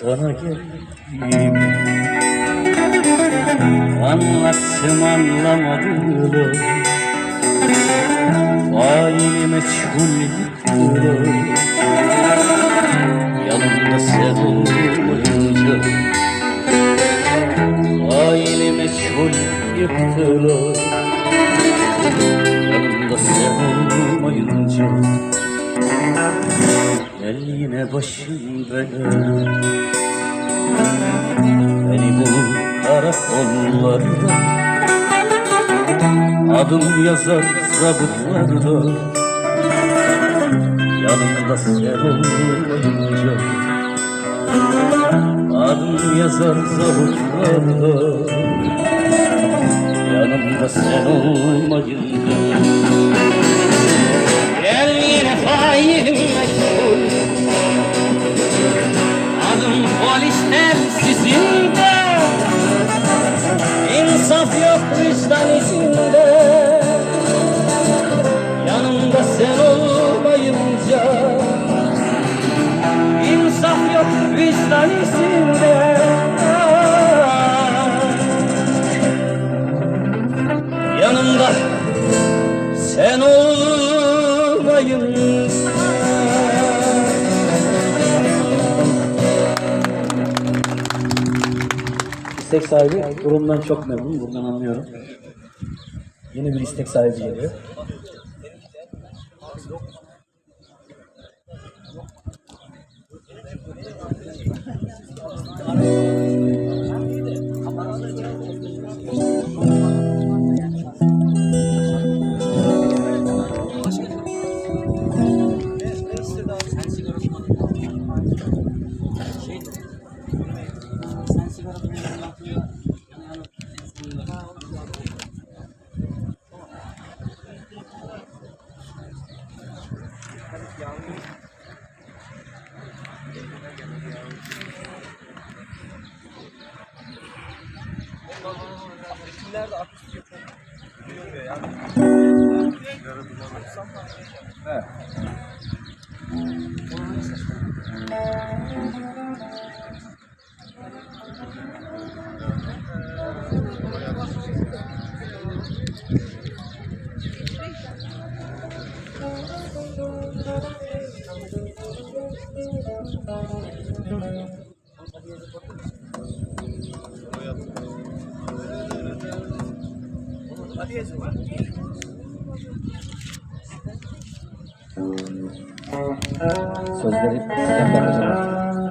sana geldim Anlatsam anlamadığını Faili meçhul yıktılar Yanımda sen olmayınca Faili meçhul yıktılar Yanımda sen olmayınca Gel yine başım belaya Beni bul karakollarda Adım yazar zabıtlarda. Yanımda sen olmayınca Adım yazar zabıtlarda. Yanımda sen olmayınca. Gel yine failim izinde Yanımda sen olmayınca İnsaf yok vicdan izinde Yanımda sen olmayınca İstek sahibi durumdan çok memnun. Buradan anlıyorum. Yeni bir istek sahibi geliyor. Etkilerde akustik çok duyuluyor yani. Evet. Ee, So, it's very,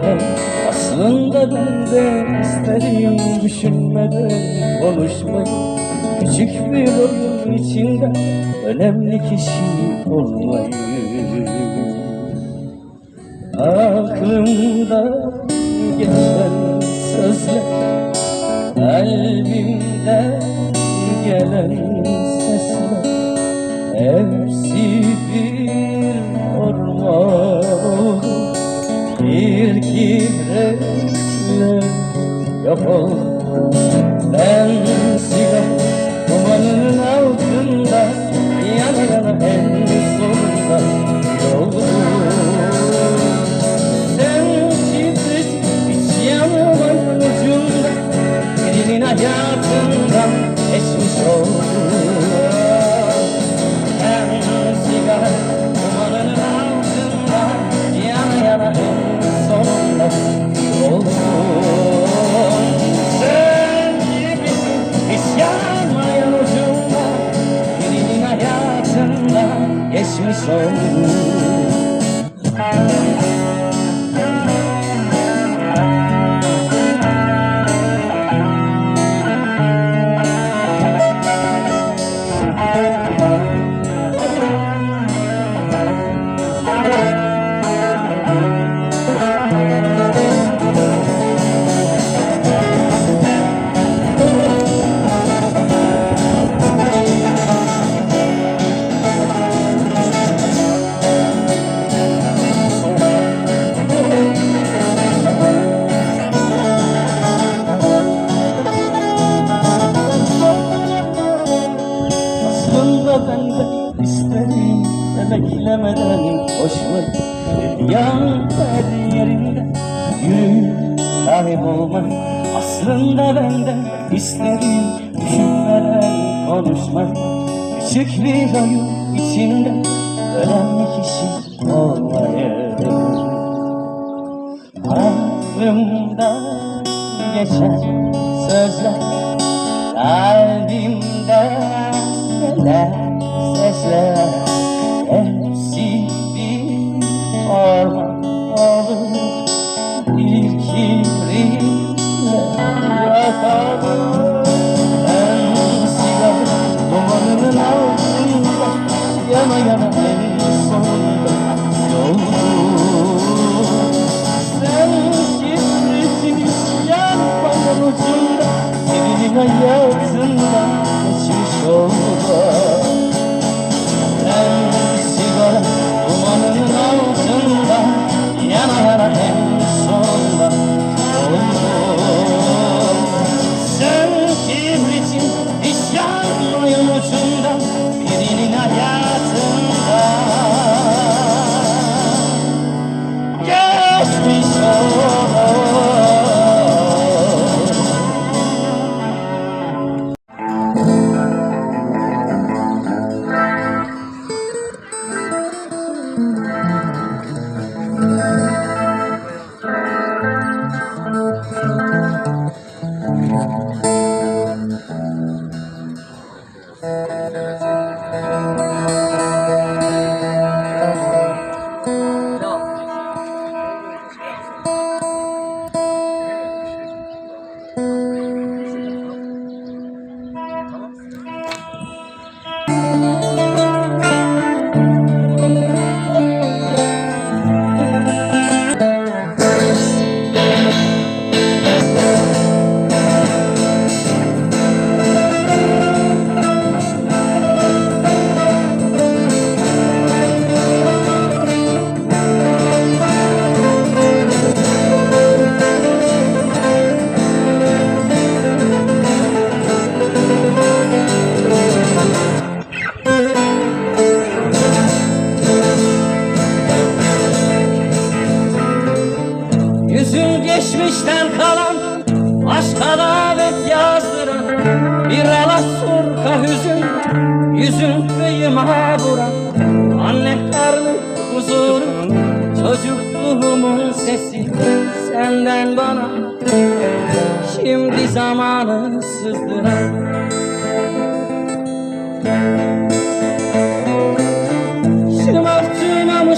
kaybolmam Aslında ben de isterim düşünmeden konuşmayı Küçük bir oyun içinde önemli kişi olmayı. Aklımda geçen sözler Kalbimden gelen sesler. Hepsi bir orman bekle Yapalım ben sigara soul Küçük bir oyun içinde önemli kişi olmayı Aklımda geçen sözler Kalbim Yes. vicdansızlığa Şımarttın ama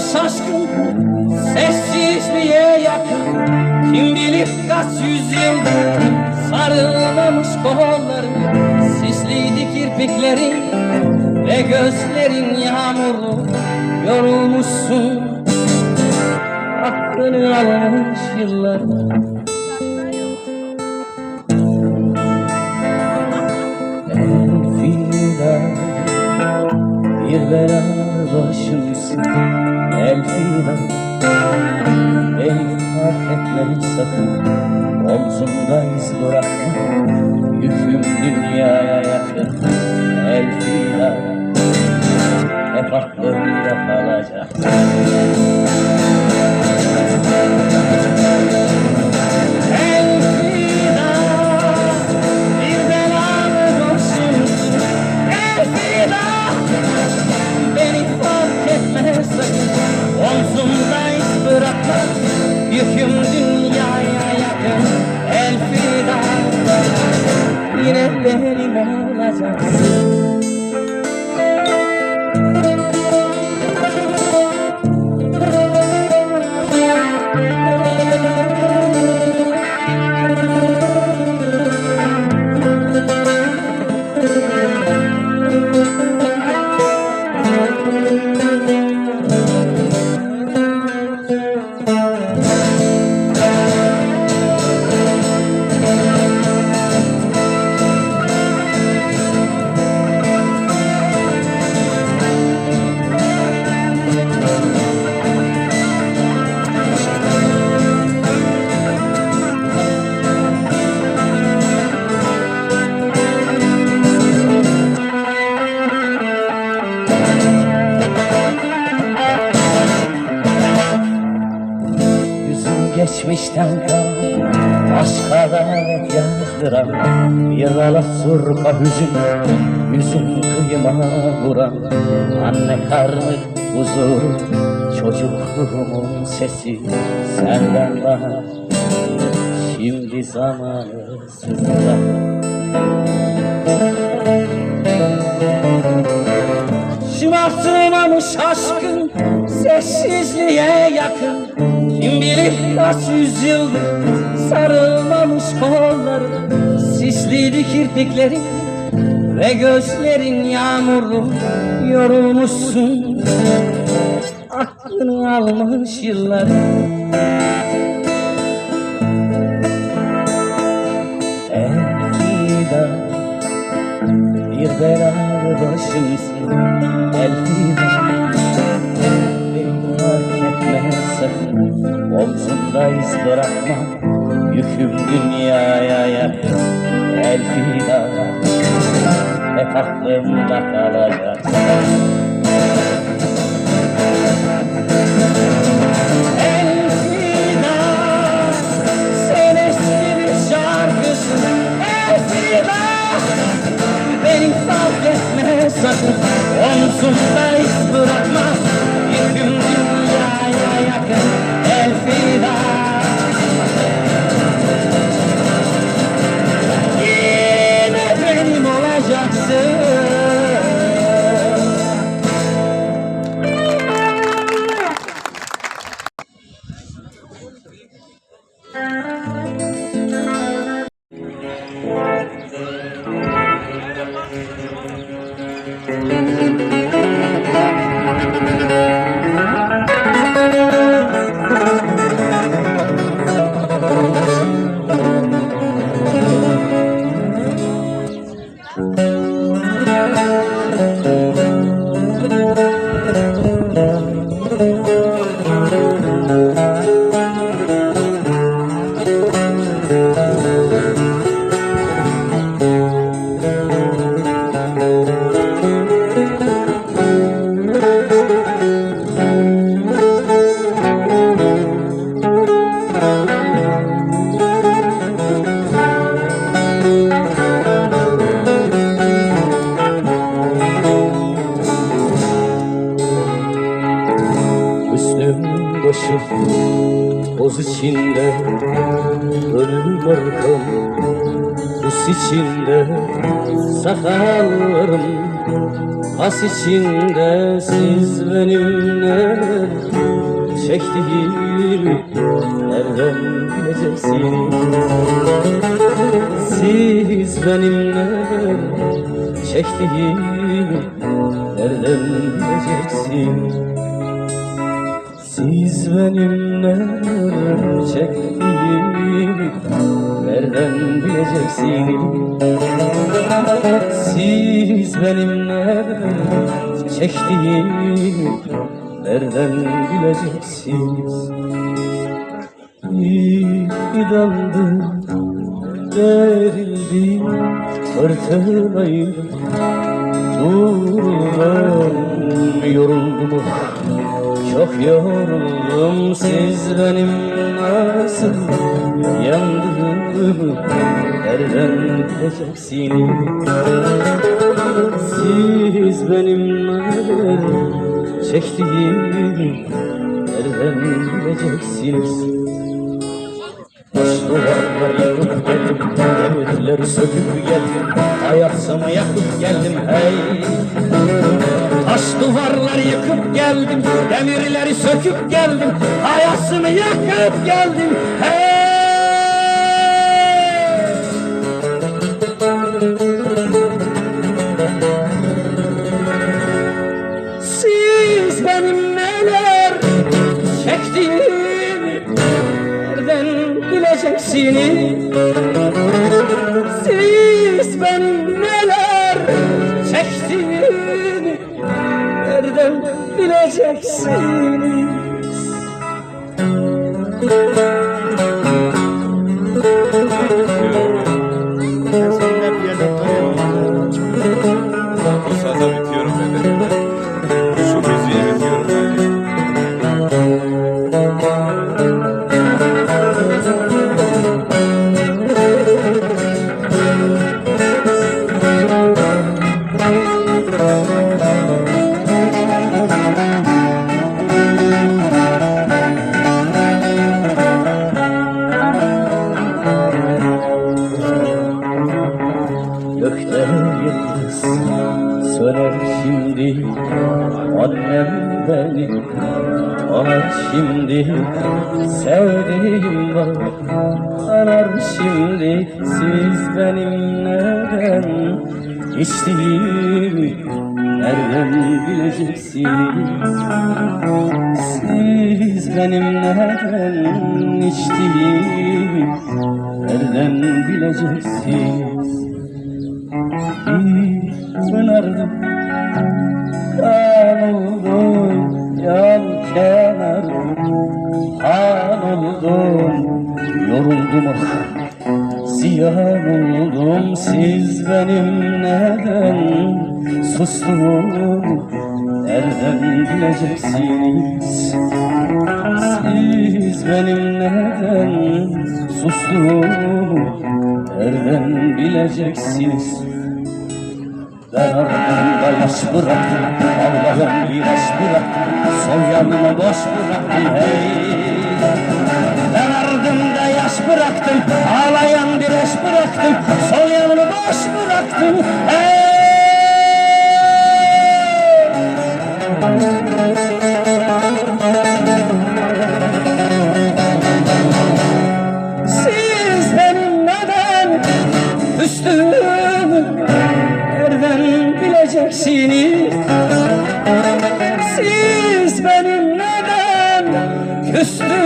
Sessizliğe yakın? Kim bilir kaç yüzyılda Sarılmamış kolların Sisliydi kirpiklerin Ve gözlerin yağmurlu Yorulmuşsun. Hakkını almış yıllar Elveda başım sakın Elfida Beni terk etme sakın. Omzumda iz bırakma Yüküm dünyaya yakın. Elfida Hep aklımda kalacak. Benim Anne karnı huzur Çocukluğumun sesi Senden bana Şimdi zamanı sızlar Şımartılmamış aşkın sessizliğe yakın. Kim bilir kaç yüzyıldır sarılmamış kolların Sisliydi kirpiklerin ve gözlerin yağmurlu Yorulmuşsun. Aklını almış yıllar. Elfida bir belalı başımsın Elfida. Beni fark etme sakın Omzumda iz bırakma Yüküm dünyaya yakın Elfida Hep aklımda kalacak. Elfida Sen eski bir şarkısın. Elfida Beni fark sakın. Omzumda iz bırakma toz içinde Ölüm arkam Pus içinde sakallarım. Has içinde siz benimle Çektiğimi nereden bileceksiniz Siz benimle çektiğimi nereden bileceksiniz siz benimle çektiğimi nereden bileceksiniz? Siz benimle çektiğimi nereden bileceksiniz? fidandı Verildi fırtınayı Uğrundan yoruldum Çok yoruldum siz benim nasıl Yandığımı nereden bileceksiniz Siz benim neler çektiğimi nereden bileceksiniz? Taş duvarlar yıkıp geldim, demirleri söküp geldim? Ayaksama yakıp geldim hey Taş duvarlar yıkıp geldim, demirleri söküp geldim Ayasını yakıp geldim hey Siz benim neler çektiğimi nereden bileceksiniz? Siz bileceksiniz? Bileceksiniz Siz benim neden içtiğimi Nereden bileceksiniz? Pınardım Kan oldum yan kenar Han oldum Yoruldum ah Ziyan oldum. Siz benim neden Sustuğumu Nereden bileceksiniz? Siz benim neden sustuğumu Nereden bileceksiniz? Ben ardımda yaş bıraktım Ağlayan bir yaş bıraktım Sol yanımı boş bıraktım hey. Ben ardımda yaş bıraktım Ağlayan bir yaş bıraktım Sol yanımı boş bıraktım hey Siz benim neden üstümü nereden bileceksiniz? Siz benim neden küstüğümü